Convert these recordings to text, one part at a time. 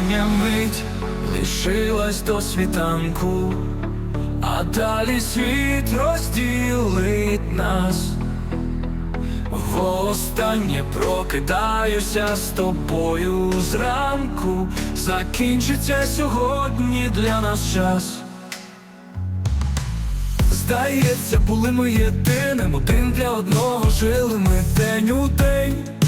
Остання мить лишилась до світанку, а далі світ розділить нас. Востаннє прокидаюся з тобою зранку, закінчиться сьогодні для нас час. Здається, були ми єдиним, один для одного жили ми день у день.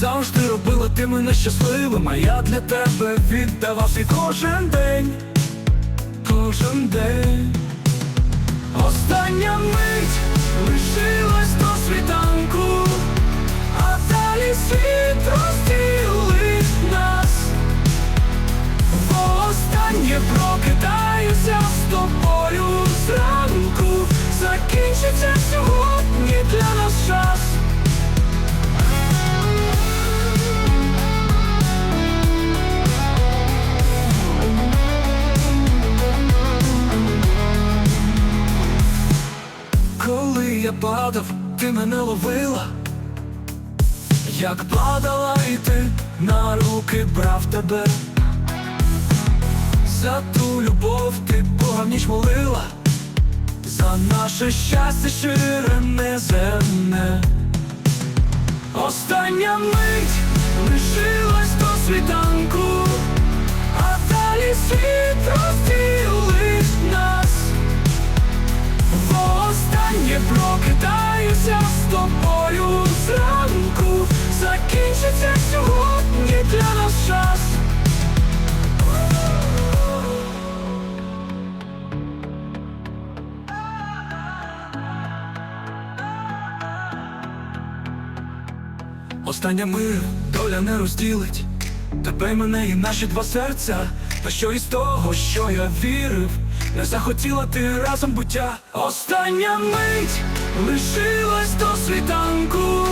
Завжди робила ти мене щасливим, а я для тебе віддавав і кожен день, кожен день. Падав, ти мене ловила, як падала і ти на руки брав тебе. За ту любов ти Бога в ніч молила, за наше щастя щире неземне. Остання мить лишилась до світанку, а далі світ Остання мир, доля не розділить. Тебе мене і наші два серця. Та що із того, що я вірив, не захотіла ти разом буття. Остання мить лишилась до світанку,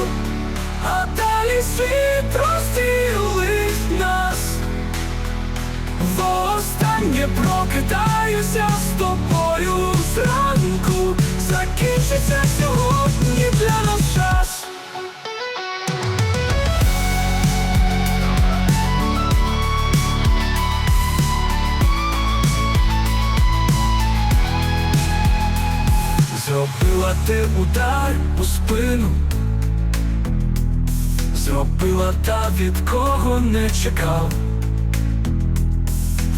а далі світ розділить нас. Востаннє прокидаюся з тобою Зробила ти удар у спину, зробила та від кого не чекав,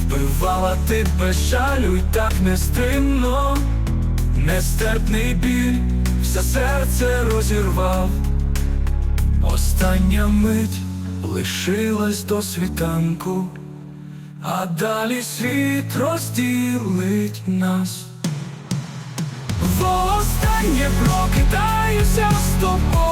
вбивала ти без жалю й так нестримно, нестерпний біль, все серце розірвав. Остання мить лишилась до світанку, а далі світ розділить нас. Востаннє прокидаюся з тобою.